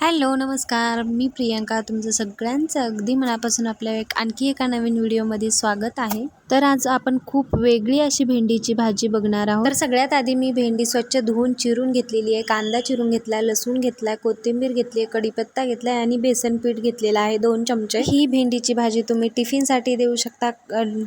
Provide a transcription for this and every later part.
Hello नमस्कार. मी प्रियांका. तुमचं सगळ्यांचं अगदी मनापासून आपल्या एक आणखी एका नवीन व्हिडिओमध्ये स्वागत आहे. तर आज आपण खूप वेगळी अशी भेंडीची भाजी बघणार आहोत. तर सगळ्यात आधी मी भेंडी स्वच्छ धुवून चिरून घेतलेली आहे. कांदा चिरून घेतला लसूण घेतलाय कोथिंबीर घेतली आहे कढीपत्ता घेतलाय आणि बेसन पीठ घेतलेलं आहे दोन चमचे. ही भेंडीची भाजी तुम्ही टिफिनसाठी देऊ शकता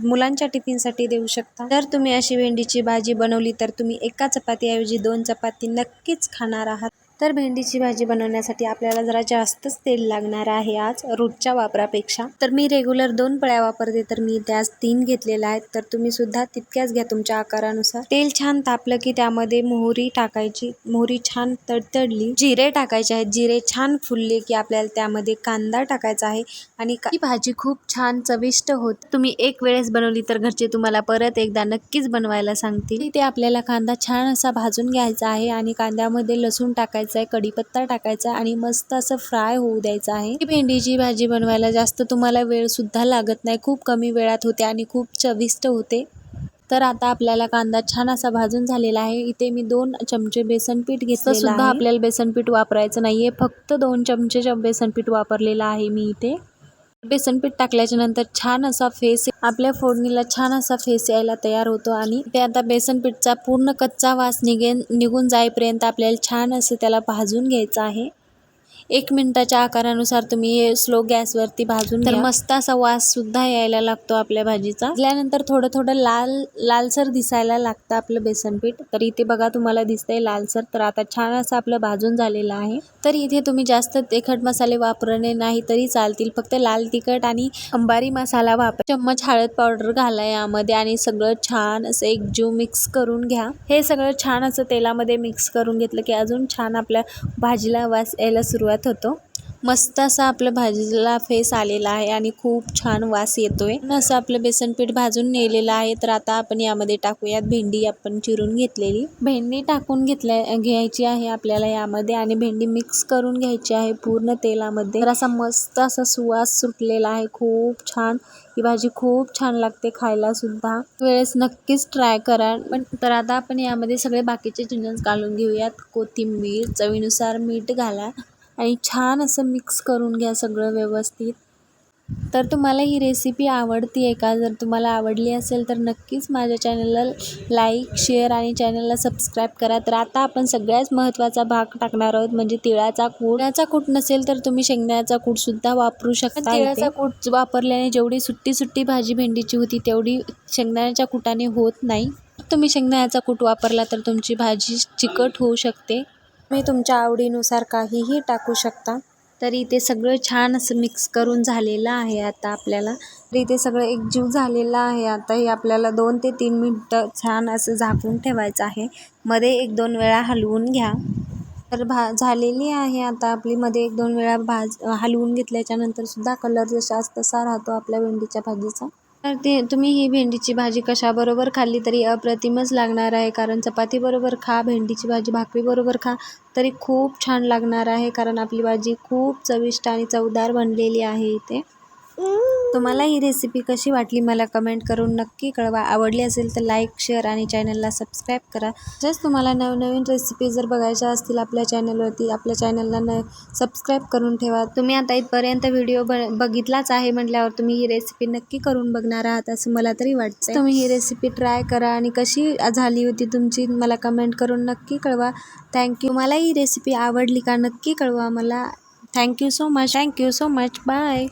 मुलांच्या टिफिनसाठी देऊ शकता. जर तुम्ही अशी भेंडीची भाजी बनवली तर तुम्ही एका चपातीऐवजी दोन चपाती नक्कीच खाणार आहात. तर भेंडीची भाजी बनवण्यासाठी आपल्याला जरा जास्तच तेल लागणार आहे आज रोजच्या वापरापेक्षा. तर मी रेग्युलर दोन पळ्या वापरते तर मी त्यास तीन घेतलेल्या आहेत. तर तुम्ही सुद्धा तितक्याच घ्या तुमच्या आकारानुसार. तेल छान तापलं की त्यामध्ये मोहरी टाकायची मोहरी छान तडतडली. जिरे टाकायचे आहेत. जिरे छान फुलले की आपल्याला त्यामध्ये कांदा टाकायचा आहे आणि ही भाजी खूप छान चविष्ट होत. तुम्ही एक वेळेस बनवली तर घरचे तुम्हाला परत एकदा नक्कीच बनवायला सांगतील. इथे आपल्याला कांदा छान असा भाजून घ्यायचा आहे आणि कांद्यामध्ये लसूण टाकायचं आहे कढीपत्ता टाकायचा आहे आणि मस्त असं फ्राय होऊ द्यायचं आहे. ही भेंडीची भाजी बनवायला जास्त तुम्हाला वेळ सुद्धा लागत नाही खूप कमी वेळात होते आणि खूप चविष्ट होते. तर आता आपल्याला कांदा छान असा भाजून झालेला आहे. इथे मी दोन चमचे बेसन पीठ घेतलं सुद्धा आपल्याला बेसन पीठ वापरायचं नाहीये. फक्त दोन चमचे बेसन पीठ वापरलेलं आहे मी इथे. बेसन पीठ टाकल्याच्या नंतर छान असा फेस आपल्या फोडणीला छान असा फेस यायला तयार होतो आणि ते आता बेसनपीठचा पूर्ण कच्चा वास निघेन निघून जाईपर्यंत आपल्याला छान असं त्याला भाजून घ्यायचं आहे. एक मिनिटाच्या आकारानुसार तुम्ही हे स्लो गॅसवरती भाजून तर मस्त असा वास सुद्धा यायला लागतो आपल्या भाजीचा. भाजल्यानंतर थोडं थोडं लाल लालसर दिसायला लागतं आपलं बेसन पीठ. तर इथे बघा तुम्हाला दिसतंय लालसर. तर आता छान असं आपलं भाजून झालेलं आहे. तर इथे तुम्ही जास्त तिखट मसाले वापरणे नाही तरी चालतील. फक्त लाल तिखट आणि अंबारी मसाला वापर. चम्मच हळद पावडर घाला यामध्ये आणि सगळं छान असं एकजीव मिक्स करून घ्या. हे सगळं छान असं तेलामध्ये मिक्स करून घेतलं की अजून छान आपल्या भाजीला वास यायला सुरुवात होतो. मस्त असा आपलं भाजीला फेस आलेला आहे आणि खूप छान वास येतोय. असं आपलं बेसन पीठ भाजून नेलेलं आहे. तर आता आपण यामध्ये टाकूयात भेंडी आपण चिरून घेतलेली. भेंडी टाकून घेतल्या घ्यायची आहे आपल्याला यामध्ये आणि भेंडी मिक्स करून घ्यायची आहे पूर्ण तेलामध्ये. तर असा मस्त असा सुवास सुटलेला आहे. खूप छान. ही भाजी खूप छान लागते खायला सुद्धा. वेळेस नक्कीच ट्राय करा. पण तर आता आपण यामध्ये सगळे बाकीचे जिन्नस घालून घेऊयात. कोथिंबीर चवीनुसार मीठ घाला. आणि छान असं मिक्स करून घ्या सगळं व्यवस्थित. तर तुम्हाला ही रेसिपी आवडती आहे का? जर तुम्हाला आवडली असेल तर नक्कीच माझ्या चॅनलला लाईक शेअर आणि चॅनलला सबस्क्राईब करा. तर आता आपण सगळ्यात महत्त्वाचा भाग टाकणार आहोत म्हणजे तिळाचा कूट. तिळाचा कूट नसेल तर तुम्ही शेंगदाण्याचा कूटसुद्धा वापरू शकता तिळाचा कूट वापरल्याने जेवढी सुट्टी सुट्टी भाजी भेंडीची होती तेवढी शेंगदाण्याच्या कुटाने होत नाही. तुम्ही शेंगदाण्याचा कूट वापरला तर तुमची भाजी चिकट होऊ शकते. तुम्ही तुमच्या आवडीनुसार काहीही टाकू शकता. तर इथे सगळं छान असं मिक्स करून झालेलं आहे आता आपल्याला. तर इथे सगळं एकजीव झालेलं आहे आता. हे आपल्याला दोन ते तीन मिनटं छान असं झाकून ठेवायचं आहे. मध्ये एक दोन वेळा हलवून घ्या. तर भा झालेली आहे आता आपली. मध्ये एक दोन वेळा भाज हलवून घेतल्याच्यानंतर सुद्धा कलर जसा तसा राहतो आपल्या भेंडीच्या भाजीचा. तर ते तुम्ही ही भेंडीची भाजी कशाबरोबर खाल्ली तरी अप्रतिमच लागणार आहे. कारण चपातीबरोबर खा भेंडीची भाजी भाकरीबरोबर खा तरी खूप छान लागणार आहे. कारण आपली भाजी खूप चविष्ट आणि चवदार बनलेली आहे इथे. तुम्हाला ही रेसिपी कशी वाटली मला कमेंट करून नक्की कळवा. आवडली असेल तर लाईक शेअर आणि चॅनलला सबस्क्राईब करा. जस्ट तुम्हाला नवनवीन रेसिपी जर बघायच्या असतील आपल्या चॅनलवरती आपल्या चॅनलला न सबस्क्राईब करून ठेवा. तुम्ही आता इथपर्यंत व्हिडिओ ब बघितलाच आहे म्हटल्यावर तुम्ही ही रेसिपी नक्की करून बघणार आहात असं मला तरी वाटतं तुम्ही ही रेसिपी ट्राय करा आणि कशी झाली होती तुमची मला कमेंट करून नक्की कळवा. थँक्यू मला ही रेसिपी आवडली का नक्की कळवा मला. Thank you so much thank you so much bye